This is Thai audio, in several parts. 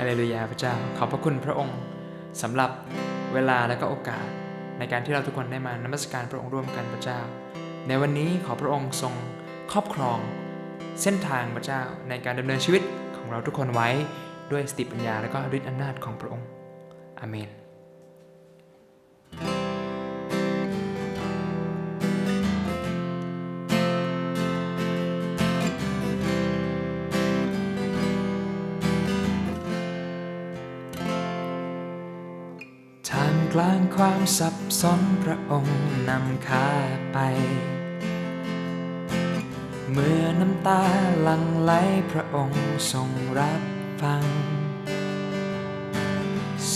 าเลลูยาพระเจ้า ขอบพระคุณพระองค์สำหรับเวลาและก็โอกาส ในการที่เราทุกคนได้มานมัสการพระองค์ร่วมกันพระเจ้า ในวันนี้ขอพระองค์ทรงครอบครอง เส้นทางพระเจ้าในการดำเนินชีวิตของเราทุกคนไว้ด้วยสติปัญญาและก็ฤทธิอำนาจของพระองค์อาเมน กลางความสับสนพระองค์นำข้าไป เมื่อน้ำตาหลั่งไหลพระองค์ทรงรับฟัง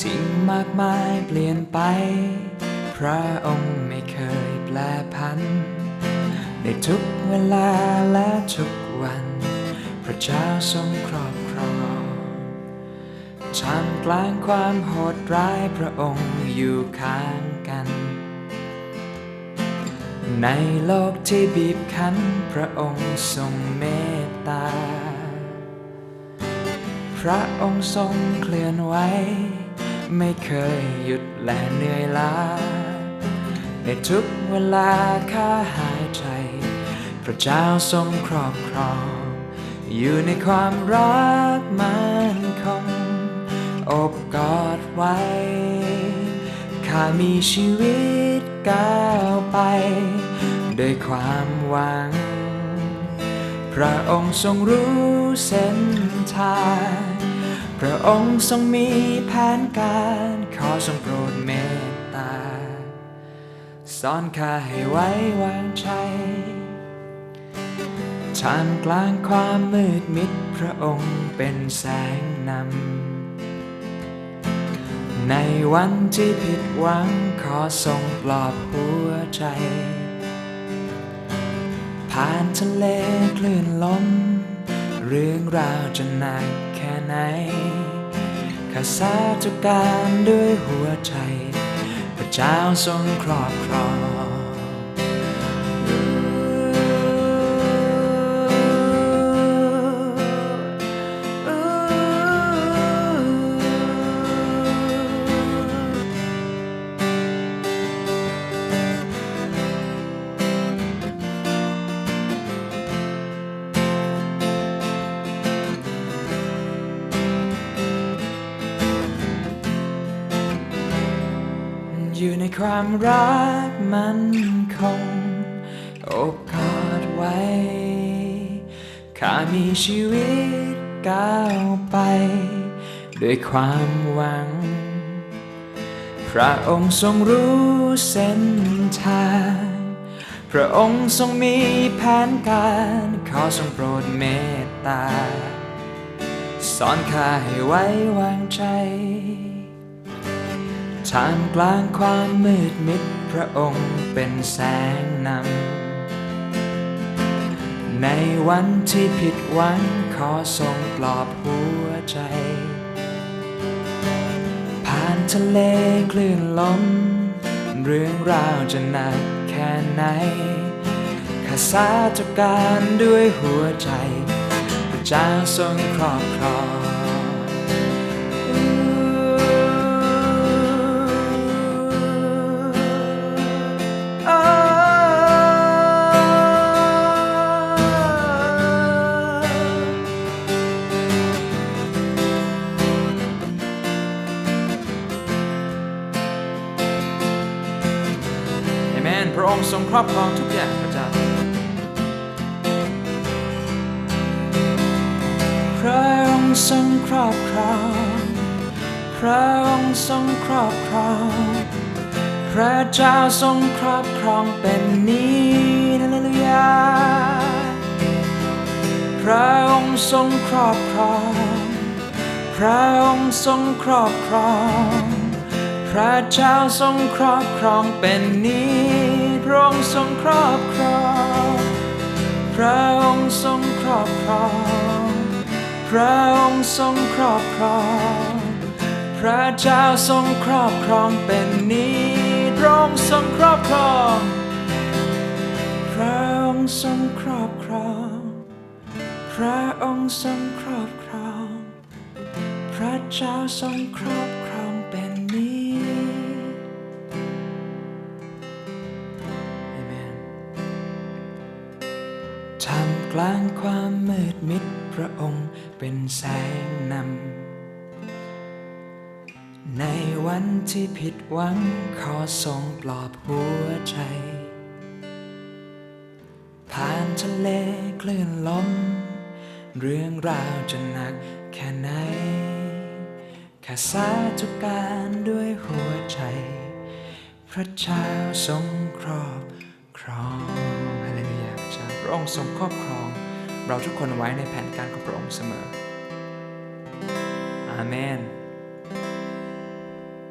สิ่งมากมายเปลี่ยนไป พระองค์ไม่เคยแปลพัน ในทุกเวลาและทุกวัน พระเจ้าทรงครอบครอง ท่ามกลางความโหดร้ายพระองค์อยู่ข้างกัน ในโลกที่บีบคั้นพระองค์ทรงเมตตา พระองค์ทรงเคลื่อนไหวไม่เคยหยุดและเหนื่อยล้า ในทุกเวลาข้าหายใจ พระเจ้าทรงครอบครอง อยู่ในความรักมันคง อบกอดไว้ ข้ามีชีวิตก้าวไป ด้วยความหวัง พระองค์ทรงรู้เส้นทาง พระองค์ทรงมีแผนการ ขอทรงโปรดเมตตา สอนข้าให้ไว้วางใจท่ามกลางความมืดมิดพระองค์เป็นแสงนำ ในวันที่ผิดหวังขอทรงปลอบหัวใจ ผ่านทะเลคลื่นลม เรื่องราวจะหนักแค่ไหนข้าสาธุการด้วยหัวใจ พระเจ้าทรงครอบครอง ความรักมันคงอบกอดไว้ข้ามีชีวิตก้าวไป ด้วยความหวัง พระองค์ทรงรู้เส้นทาง พระองค์ทรงมีแผนการขอทรงโปรดเมตตา สอนข้าให้ไว้วางใจ ท่ามกลางความมืดมิดพระองค์เป็นแสงนำ ในวันที่ผิดหวังขอทรงปลอบหัวใจ ผ่านทะเลคลื่นลม เรื่องราวจะหนักแค่ไหนข้าสาธุการด้วยหัวใจ พระเจ้าทรงครอบครอง องค์ทรงครอบครองทุกอย่างพระเจ้า พระองค์ทรงครอบครอง พระองค์ทรงครอบครอง พระเจ้าทรงครอบครองเป็นนิจฮาเลลูยาพระองค์ทรงครอบครอง พระองค์ทรงครอบครอง พระเจ้าทรงครอบครองเป็นนิจ พระองค์ทรงครอบครองพระองค์ทรงครอบครองพระองค์ทรงครอบครองพระเจ้าทรงครอบครองเป็นนิจพระองค์ทรงครอบครองพระองค์ทรงครอบครองพระองค์ทรงครอบครองพระเจ้าทรงครอบ ทำกลางความมืดมิดพระองค์เป็นแสงนำ ในวันที่ผิดหวังขอทรงปลอบหัวใจ ผ่านทะเลคลื่นลม เรื่องราวจะหนักแค่ไหนแค่สาธุการด้วยหัวใจ พระเจ้าทรงครอบ ระองค์ทรงครอบครอง เราทุกคนไว้ในแผนการของพระองค์เสมออาเมน